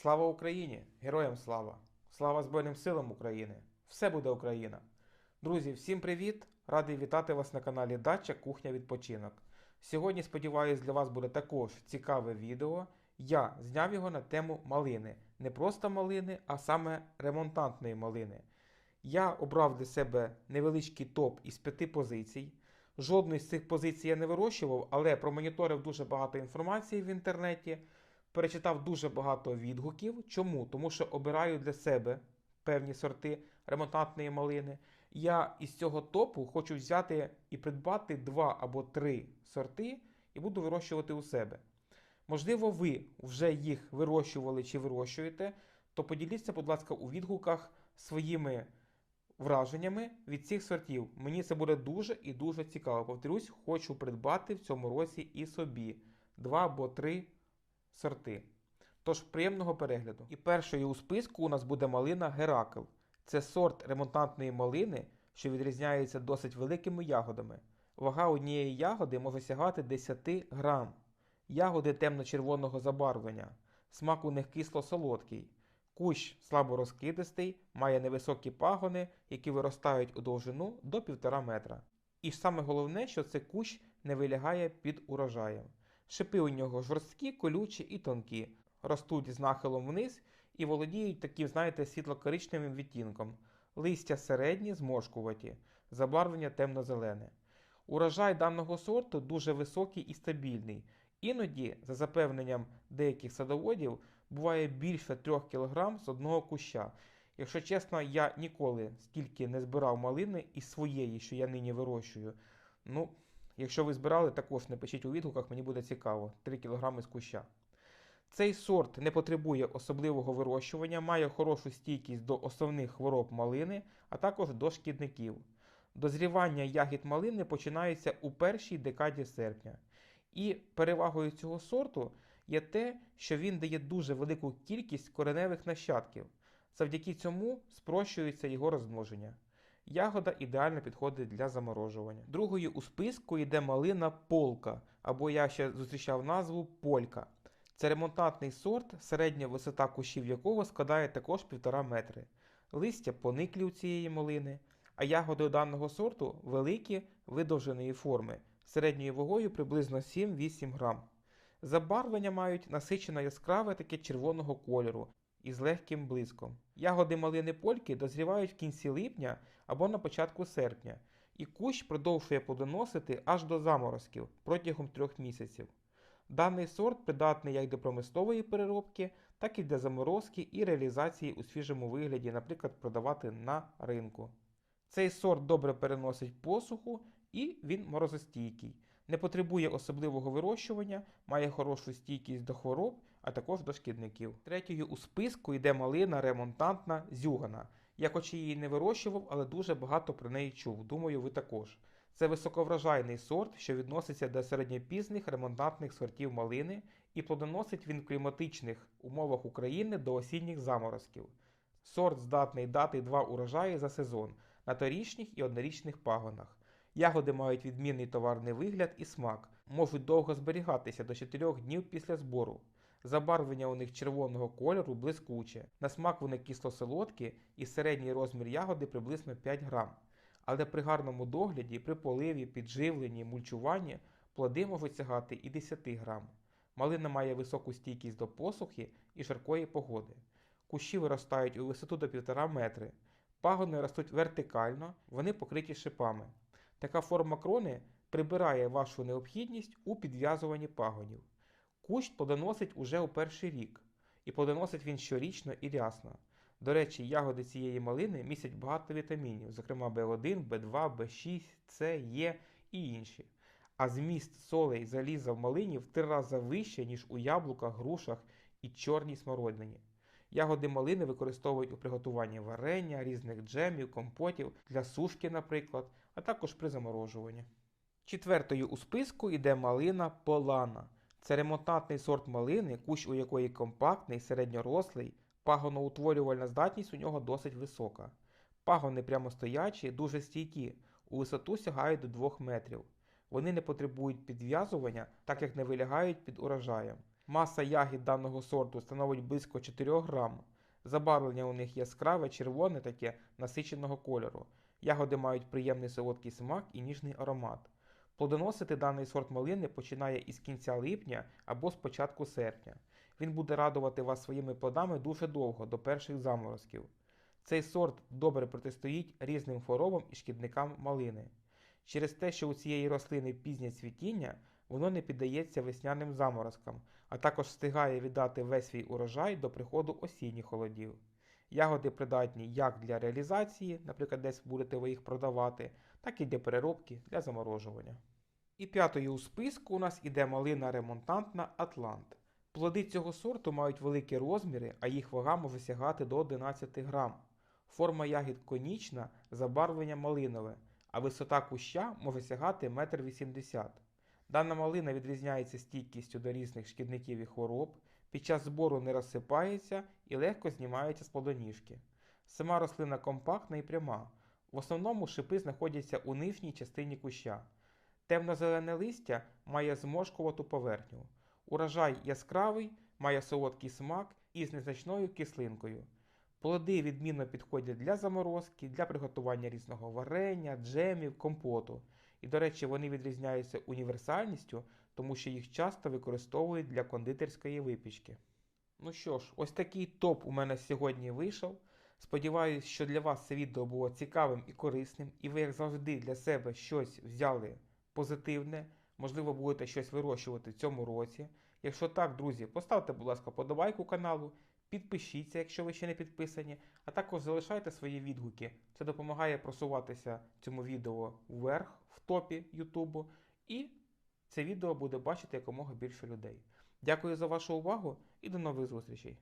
Слава Україні! Героям слава! Слава Збройним силам України! Все буде Україна! Друзі, всім привіт! Радий вітати вас на каналі Дача Кухня Відпочинок. Сьогодні, сподіваюсь, для вас буде також цікаве відео. Я зняв його на тему малини. Не просто малини, а саме ремонтантної малини. Я обрав для себе невеличкий топ із п'яти позицій. Жодної з цих позицій я не вирощував, але промоніторив дуже багато інформації в інтернеті, перечитав дуже багато відгуків. Чому? Тому що обираю для себе певні сорти ремонтантної малини. Я із цього топу хочу взяти і придбати два або три сорти і буду вирощувати у себе. Можливо, ви вже їх вирощували чи вирощуєте, то поділіться, будь ласка, у відгуках своїми враженнями від цих сортів. Мені це буде дуже і дуже цікаво. Повторюсь, хочу придбати в цьому році і собі два або три сорти. Тож приємного перегляду. І першою у списку у нас буде малина Геракл. Це сорт ремонтантної малини, що відрізняється досить великими ягодами. Вага однієї ягоди може сягати 10 грам. Ягоди темно-червоного забарвлення. Смак у них кисло-солодкий. Кущ слаборозкидистий, має невисокі пагони, які виростають у довжину до 1,5 метра. І саме головне, що цей кущ не вилягає під урожаєм. Шипи у нього жорсткі, колючі і тонкі, ростуть з нахилом вниз і володіють таким, знаєте, світло-коричневим відтінком. Листя середні, зморшкуваті, забарвлення темно-зелене. Урожай даного сорту дуже високий і стабільний. Іноді, за запевненням деяких садоводів, буває більше 3 кг з одного куща. Якщо чесно, я ніколи стільки не збирав малини із своєї, що я нині вирощую. Ну, якщо ви збирали, також напишіть у відгуках, мені буде цікаво. 3 кг з куща. Цей сорт не потребує особливого вирощування, має хорошу стійкість до основних хвороб малини, а також до шкідників. Дозрівання ягід малини починається у першій декаді серпня. І перевагою цього сорту є те, що він дає дуже велику кількість кореневих нащадків. Завдяки цьому спрощується його розмноження. Ягода ідеально підходить для заморожування. Другою у списку йде малина полка, або я ще зустрічав назву полька. Це ремонтантний сорт, середня висота кущів якого складає також 1,5 метри. Листя пониклі у цієї малини, а ягоди даного сорту великі видовженої форми, середньою вагою приблизно 7-8 грам. Забарвлення мають насичено яскраве таке червоного кольору із легким блиском. Ягоди малини польки дозрівають в кінці липня або на початку серпня, і кущ продовжує плодоносити аж до заморозків протягом трьох місяців. Даний сорт придатний як до промислової переробки, так і для заморозки і реалізації у свіжому вигляді, наприклад, продавати на ринку. Цей сорт добре переносить посуху і він морозостійкий, не потребує особливого вирощування, має хорошу стійкість до хвороб, а також до шкідників. Третьою у списку йде малина ремонтантна зюгана. Я хоч її не вирощував, але дуже багато про неї чув. Думаю, ви також. Це високоврожайний сорт, що відноситься до середньопізних ремонтантних сортів малини і плодоносить він в кліматичних умовах України до осінніх заморозків. Сорт здатний дати два урожаї за сезон на торічних і однорічних пагонах. Ягоди мають відмінний товарний вигляд і смак, можуть довго зберігатися до 4 днів після збору. Забарвлення у них червоного кольору блискуче. На смак вони кисло-солодкі і середній розмір ягоди приблизно 5 грам. Але при гарному догляді, при поливі, підживленні, мульчуванні плоди можуть сягати і 10 грам. Малина має високу стійкість до посухи і жаркої погоди. Кущі виростають у висоту до 1,5 метри. Пагони ростуть вертикально, вони покриті шипами. Така форма крони прибирає вашу необхідність у підв'язуванні пагонів. Кущ плодоносить уже у перший рік, і плодоносить він щорічно і рясно. До речі, ягоди цієї малини містять багато вітамінів, зокрема В1, В2, В6, С, Е і інші. А зміст солей заліза в малині в три рази вище, ніж у яблуках, грушах і чорній смородині. Ягоди малини використовують у приготуванні варення, різних джемів, компотів для сушки, наприклад, а також при заморожуванні. Четвертою у списку йде малина полана. Це ремонтантний сорт малини, кущ у якої компактний, середньорослий, пагоноутворювальна здатність у нього досить висока. Пагони прямостоячі, дуже стійкі, у висоту сягають до 2 метрів. Вони не потребують підв'язування, так як не вилягають під урожаєм. Маса ягід даного сорту становить близько 4 грам. Забарвлення у них яскраве, червоне таке насиченого кольору. Ягоди мають приємний солодкий смак і ніжний аромат. Плодоносити даний сорт малини починає із кінця липня або з початку серпня. Він буде радувати вас своїми плодами дуже довго, до перших заморозків. Цей сорт добре протистоїть різним хворобам і шкідникам малини. Через те, що у цієї рослини пізнє цвітіння, воно не піддається весняним заморозкам, а також встигає віддати весь свій урожай до приходу осінніх холодів. Ягоди придатні як для реалізації, наприклад, десь будете ви їх продавати, так і для переробки для заморожування. І п'ятою у списку у нас іде малина ремонтантна Атлант. Плоди цього сорту мають великі розміри, а їх вага може сягати до 11 грам. Форма ягід конічна, забарвлення малинове, а висота куща може сягати 1,80 м. Дана малина відрізняється стійкістю до різних шкідників і хвороб, під час збору не розсипається і легко знімається з плодоніжки. Сама рослина компактна і пряма. В основному шипи знаходяться у нижній частині куща. Темно-зелене листя має зморшкувату поверхню. Урожай яскравий, має солодкий смак і з незначною кислинкою. Плоди відмінно підходять для заморозки, для приготування різного варення, джемів, компоту. І, до речі, вони відрізняються універсальністю, тому що їх часто використовують для кондитерської випічки. Ну що ж, ось такий топ у мене сьогодні вийшов. Сподіваюсь, що для вас це відео було цікавим і корисним, і ви, як завжди, для себе щось взяли позитивне, можливо, будете щось вирощувати в цьому році. Якщо так, друзі, поставте, будь ласка, подобайку каналу, підпишіться, якщо ви ще не підписані, а також залишайте свої відгуки. Це допомагає просуватися цьому відео вверх в топі Ютубу, і це відео буде бачити якомога більше людей. Дякую за вашу увагу і до нових зустрічей!